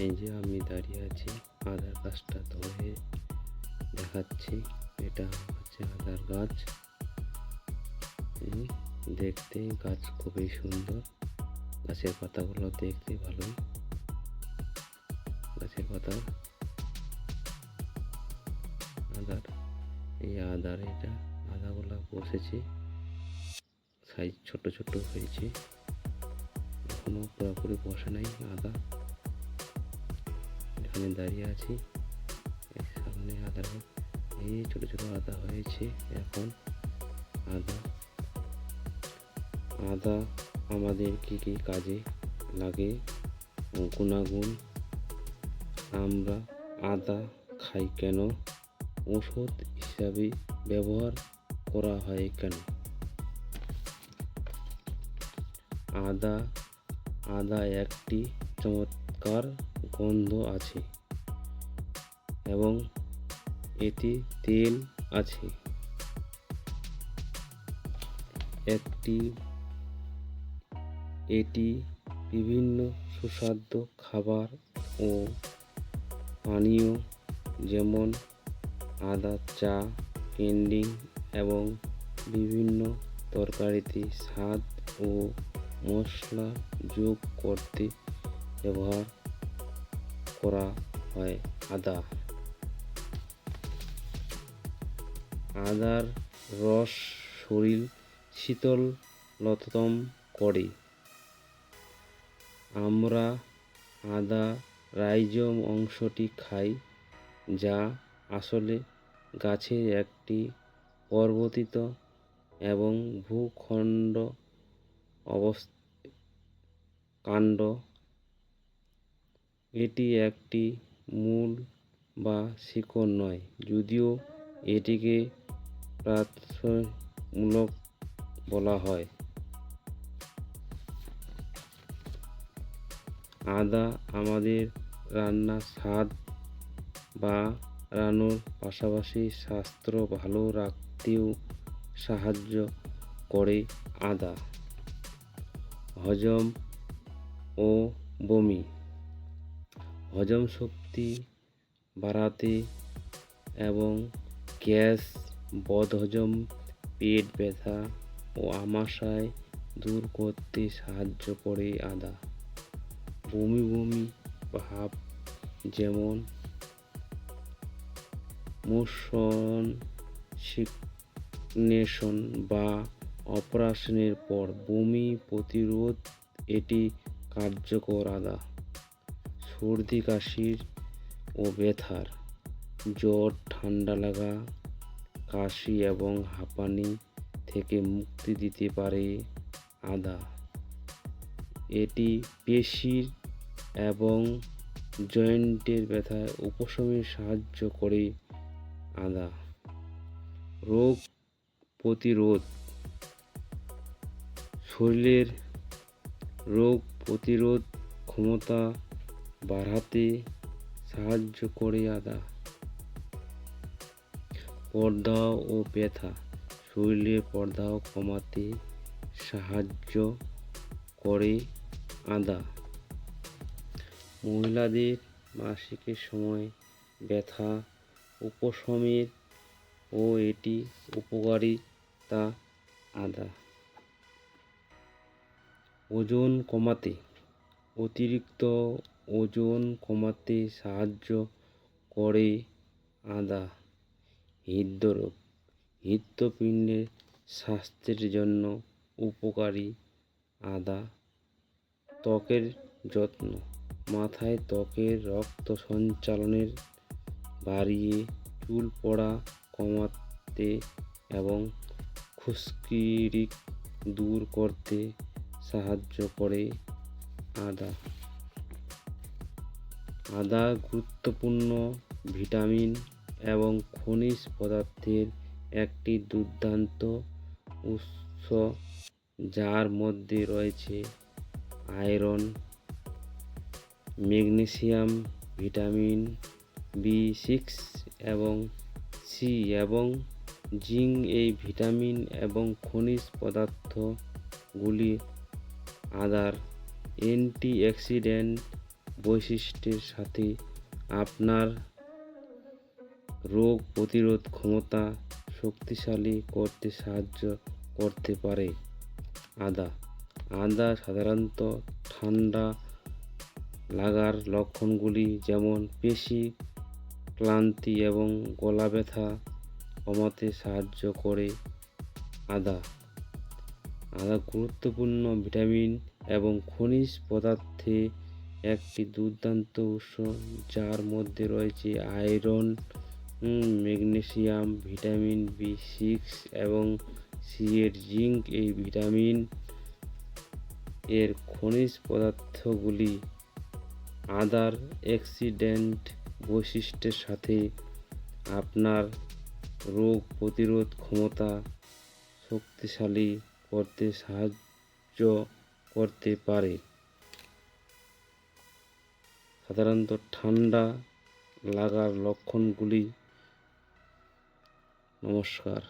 এই যে আমি দাঁড়িয়ে আছি আদার গাছটা ধরে দেখাচ্ছি। এটা হচ্ছে আদার গাছ দেখতে গাছ খুবই সুন্দর। গাছের পাতাগুলো দেখতে ভালো গাছের পাতা। আদার এই আদার এটা আদাগুলা বসেছে। সাইজ ছোট ছোট হয়েছে। এখনও পুরোপুরি বসে নাই আদা এখানে দাঁড়িয়ে আছি। সামনে আদা। এই ছোট ছোট আদা হয়েছে এখন। আদা। আদা আমাদের কি কি কাজে লাগে? গুণাগুণ। আমরা আদা খাই কেন? ওষুধ হিসাবে ব্যবহার করা হয় কেন? আদা আদা একটি চমৎকার গন্ধ আছে এবং এটি তেল আছে। একটি, এটি বিভিন্ন সুস্বাদু খাবার ও পানীয় যেমন আদা, চা, ক্যান্ডি এবং বিভিন্ন তরকারিতে স্বাদ ও মশলা যোগ করতে ব্যবহার করা হয় আদা। আদার রস শরীর শীতলতম করে। আমরা আদা রাইজম অংশটি খাই যা আসলে গাছের একটি পর্বতিত এবং ভূখণ্ড অবস্থ কাণ্ড এটি একটি মূল বা শিকড় নয়, যদিও এটিকে প্রাথমূলক বলা হয়। আদা আমাদের রান্নার স্বাদ বা রান্নার পাশাপাশি স্বাস্থ্য ভালো রাখতেও সাহায্য করে আদা, হজম ও বমি। হজম শক্তি বাড়াতে এবং গ্যাস, বদহজম, পেট ব্যথা ও আমাশয় দূর করতে সাহায্য করে আদা। বমি বমি ভাব যেমন মোশন সিগনেশন বা অপারেশনের পর বমি প্রতিরোধ এটি কার্যকর আদা। সর্দি কাশির ও ব্যথার জ্বর, ঠান্ডা লাগা, কাশি এবং হাঁপানি থেকে মুক্তি দিতে পারে আদা। এটি পেশির এবং জয়েন্টের ব্যথায় উপশমে সাহায্য করে আদা। রোগ প্রতিরোধ। শরীরের রোগ প্রতিরোধ ক্ষমতা বাড়াতে সাহায্য করে আদা। পর্দা ও ব্যথা। শরীরে পর্দাও কমাতে সাহায্য করে আদা। মহিলাদের মাসিকের সময় ব্যথা, উপশমের ও এটি উপকারিতা আদা। ওজন কমাতে অতিরিক্ত ওজন কমাতে সাহায্য করে আদা, হৃদরোগ। হৃদপিণ্ডের স্বাস্থ্যের জন্য উপকারী আদা। ত্বকের যত্ন। মাথায় ত্বকের রক্ত সঞ্চালনের বাড়িয়ে চুল পড়া কমাতে এবং খুশকিরিক দূর করতে সাহায্য করে আদা। আদা, গুরুত্বপূর্ণ ভিটামিন এবং খনিজ পদার্থের একটি দুর্দান্ত উৎস, যার মধ্যে রয়েছে iron, magnesium, vitamin B six এবং সি এবং জিঙ্ক। এই ভিটামিন এবং খনিজ পদার্থগুলি আদার অ্যান্টিঅক্সিডেন্ট বৈশিষ্ট্যের সাথে আপনার রোগ প্রতিরোধ ক্ষমতা শক্তিশালী করতে সাহায্য করতে পারে। আদা। আদা সাধারণত ঠান্ডা লাগার লক্ষণগুলি যেমন পেশি, ক্লান্তি এবং গলা ব্যথা কমাতে সাহায্য করে। আদা। আদা গুরুত্বপূর্ণ ভিটামিন এবং খনিজ পদার্থে একটি দুর্দান্ত উৎস যার মধ্যে রয়েছে iron magnesium, vitamin B six এবং সি এর জিঙ্ক। এই ভিটামিন এর খনিজ পদার্থগুলি আদার অ্যাক্সিডেন্ট বৈশিষ্ট্যের সাথে আপনার রোগ প্রতিরোধ ক্ষমতা শক্তিশালী করতে সাহায্য করতে পারে। সাধারণত ঠান্ডা লাগার লক্ষণগুলি নমস্কার।